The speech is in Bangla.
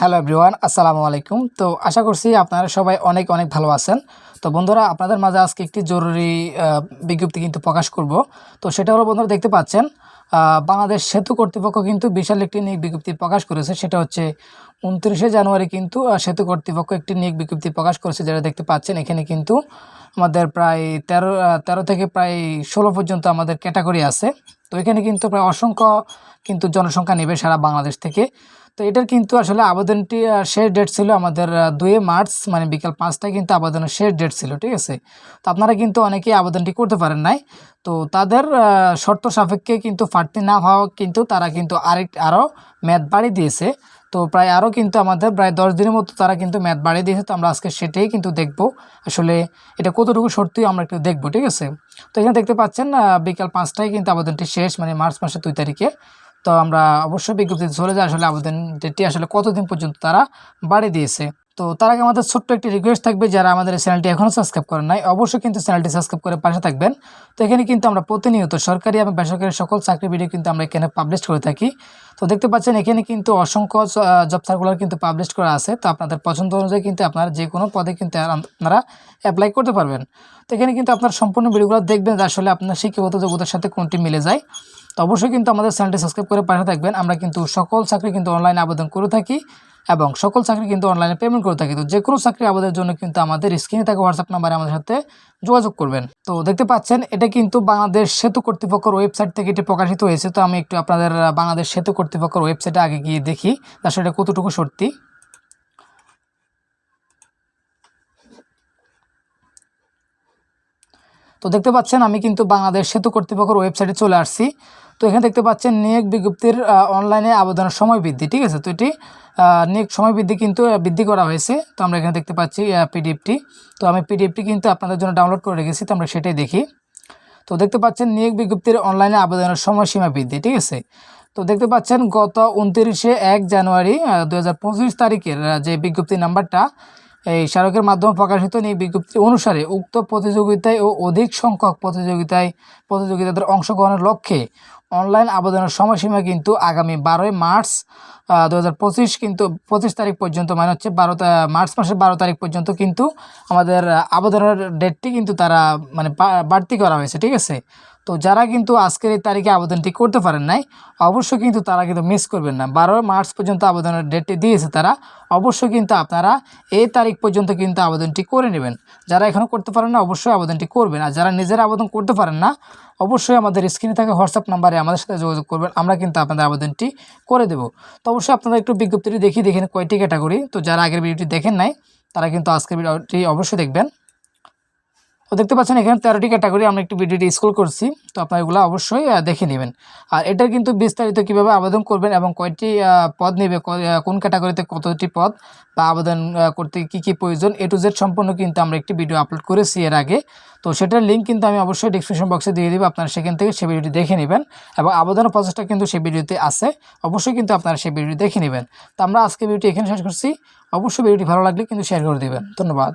হ্যালো এভরিওয়ান, আসসালামু আলাইকুম। তো আশা করছি আপনারা সবাই অনেক অনেক ভালো আছেন। তো বন্ধুরা, আপনাদের মাঝে আজকে একটি জরুরি বিজ্ঞপ্তি কিন্তু প্রকাশ করব। তো সেটা হলো বন্ধুরা, দেখতে পাচ্ছেন বাংলাদেশ সেতু কর্তৃপক্ষ কিন্তু বিশাল একটি নিয়োগ বিজ্ঞপ্তি প্রকাশ করেছে। সেটা হচ্ছে উনত্রিশে জানুয়ারি কিন্তু সেতু কর্তৃপক্ষ একটি নিয়োগ বিজ্ঞপ্তি প্রকাশ করেছে, যেটা দেখতে পাচ্ছেন। এখানে কিন্তু আমাদের প্রায় তেরো তেরো থেকে প্রায় ষোলো পর্যন্ত আমাদের ক্যাটাগরি আছে। তো এখানে কিন্তু প্রায় অসংখ্য কিন্তু জনসংখ্যা নেবে সারা বাংলাদেশ থেকে। তো এটার কিন্তু আসলে আবেদনটি শেষ ডেট ছিল আমাদের দুয়ে মার্চ মানে বিকাল পাঁচটায় কিন্তু আবেদনের শেষ ডেট ছিল, ঠিক আছে? তো আপনারা কিন্তু অনেকেই আবেদনটি করতে পারেন নাই। তো তাদের শর্ত সাপেক্ষে কিন্তু প্রার্থী না হওয়া কিন্তু তারা কিন্তু আরেক আরও ম্যাথ বাড়িয়ে দিয়েছে। তো প্রায় আরও কিন্তু আমাদের, প্রায় দশ দিনের মতো তারা কিন্তু ম্যাথ বাড়িয়ে দিয়েছে। তো আমরা আজকে সেটাই কিন্তু দেখব। আসলে এটা কতটুকু সত্যি আমরা একটু দেখব, ঠিক আছে? তো এখানে দেখতে পাচ্ছেন বিকাল পাঁচটায় কিন্তু আবেদনটি শেষ মানে মার্চ মাসের দুই তারিখে। তো আমরা অবশ্যই বিজ্ঞপ্তিতে চলে যাই। আসলে আবেদন ডেটটি আসলে কতদিন পর্যন্ত তারা বাড়িয়ে দিয়েছে। তো তার আগে আমাদের ছোট্ট একটি রিকোয়েস্ট থাকবে যারা আমাদের চ্যানেলটি এখনও সাবস্ক্রাইব করেন নাই, অবশ্যই কিন্তু চ্যানেলটি সাবস্ক্রাইব করে পাশে থাকবেন। তো এখানে কিন্তু আমরা প্রতিনিয়ত সরকারি এবং বেসরকারি সকল চাকরি ভিডিও কিন্তু আমরা এখানে পাবলিশ করে থাকি। তো দেখতে পাচ্ছেন, এখানে কিন্তু অসংখ্য জব সার্কুলার কিন্তু পাবলিশ করা আছে। তো আপনাদের পছন্দ অনুযায়ী কিন্তু আপনারা যে কোনো পদে কিন্তু আপনারা অ্যাপ্লাই করতে পারবেন। তো এখানে কিন্তু আপনার সম্পূর্ণ ভিডিওগুলো দেখবেন আসলে আপনার শিক্ষাগত যোগ্যতার সাথে কোনটি মিলে যায়। তো অবশ্যই কিন্তু আমাদের চ্যানেলটি সাবস্ক্রাইব করে পাশে থাকবেন। আমরা কিন্তু সকল চাকরি কিন্তু অনলাইনে আবেদন করে থাকি। এবং সকল চাকরি কিন্তু অনলাইনে পেমেন্ট করে থাকি। তো যে কোনো চাকরি আবেদনের জন্য কিন্তু আমাদের স্ক্রিনে থাকা হোয়াটসঅ্যাপ নাম্বারে আমাদের সাথে যোগাযোগ করবেন। তো দেখতে পাচ্ছেন, এটা কিন্তু বাংলাদেশ সেতু কর্তৃপক্ষের ওয়েবসাইট থেকে এটি প্রকাশিত হয়েছে। তো আমি একটু আপনাদের বাংলাদেশ সেতু কর্তৃপক্ষের ওয়েবসাইটে আগে গিয়ে দেখি। আসলে এটা কতটুকু সত্যি? তো দেখতে পাচ্ছেন, আমি কিন্তু বাংলাদেশ সেতু কর্তৃপক্ষের ওয়েবসাইটে চলে আসছি। তো এখানে দেখতে পাচ্ছেন নিয়োগ বিজ্ঞপ্তির অনলাইনে আবেদনের সময় বৃদ্ধি, ঠিক আছে? তো এটি নিয়োগ সময় বৃদ্ধি কিন্তু বৃদ্ধি করা হয়েছে। তো আমরা এখানে দেখতে পাচ্ছি পিডিএফটি তো আমি পিডিএফটি কিন্তু আপনাদের জন্য ডাউনলোড করে রেখেছি, তো আমরা সেটাই দেখি। তো দেখতে পাচ্ছেন নিয়োগ বিজ্ঞপ্তির অনলাইনে আবেদনের সময়সীমা বৃদ্ধি, ঠিক আছে? তো দেখতে পাচ্ছেন গত উনত্রিশে এক জানুয়ারি দু হাজার পঁচিশ তারিখের যে বিজ্ঞপ্তি নাম্বারটা এই স্মারকের মাধ্যমে প্রকাশিত নিয়োগ বিজ্ঞপ্তি অনুসারে উক্ত প্রতিযোগিতায় ও অধিক সংখ্যক প্রতিযোগিতায় প্রতিযোগিতাদের অংশগ্রহণের লক্ষ্যে অনলাইন আবেদনের সময়সীমা কিন্তু আগামী বারোই মার্চ দু হাজার পঁচিশ কিন্তু পঁচিশ তারিখ পর্যন্ত মানে হচ্ছে বারো মার্চ মাসের বারো তারিখ পর্যন্ত কিন্তু আমাদের আবেদনের ডেটটি কিন্তু তারা মানে বাড়তি করা হয়েছে, ঠিক আছে? তো যারা কিন্তু আজকের এই তারিখে আবেদনটি করতে পারেন নাই, অবশ্যই কিন্তু তারা কিন্তু মিস করবেন না। বারো মার্চ পর্যন্ত আবেদনের ডেটটি দিয়েছে তারা, অবশ্যই কিন্তু আপনারা এই তারিখ পর্যন্ত কিন্তু আবেদনটি করে নেবেন। যারা এখনও করতে পারেন না, অবশ্যই আবেদনটি করবেন। আর যারা নিজেরা আবেদন করতে পারেন না, অবশ্যই আমাদের স্ক্রিনে থাকা হোয়াটসঅ্যাপ নাম্বারে আমাদের সাথে যোগাযোগ করবেন, আমরা কিন্তু আপনাদের আবেদনটি করে দেব। তো অবশ্যই আপনারা একটু বিজ্ঞপ্তিটি দেখি দেখেন কয়টি ক্যাটাগরি। তো যারা আগের ভিডিওটি দেখেন নাই, তারা কিন্তু আজকের ভিডিওটি অবশ্যই দেখবেন। তো দেখতে পাচ্ছেন, এখানে তেরোটি ক্যাটাগরি আমরা একটু ভিডিওটি স্কুল করছি। তো আপনারা এগুলো অবশ্যই দেখে নেবেন। আর এটার কিন্তু বিস্তারিত কীভাবে আবেদন করবেন এবং কয়টি পদ নেবে কোন ক্যাটাগরিতে কতটি পদ বা আবেদন করতে কি কি প্রয়োজন, এ টু জেড সম্পূর্ণ কিন্তু আমরা একটি ভিডিও আপলোড করেছি এর আগে। তো সেটার লিঙ্ক কিন্তু আমি অবশ্যই ডিসক্রিপশন বক্সে দিয়ে দিব, আপনারা সেখান থেকে সেই ভিডিওটি দেখে নেবেন এবং আবেদনের প্রসেসটা কিন্তু সেই ভিডিওতে আছে। অবশ্যই কিন্তু আপনারা সেই ভিডিওটি দেখে নেবেন। তো আমরা আজকে ভিডিওটি এখানে শেষ করছি। অবশ্যই ভিডিওটি ভালো লাগলে কিন্তু শেয়ার করে দেবেন। ধন্যবাদ।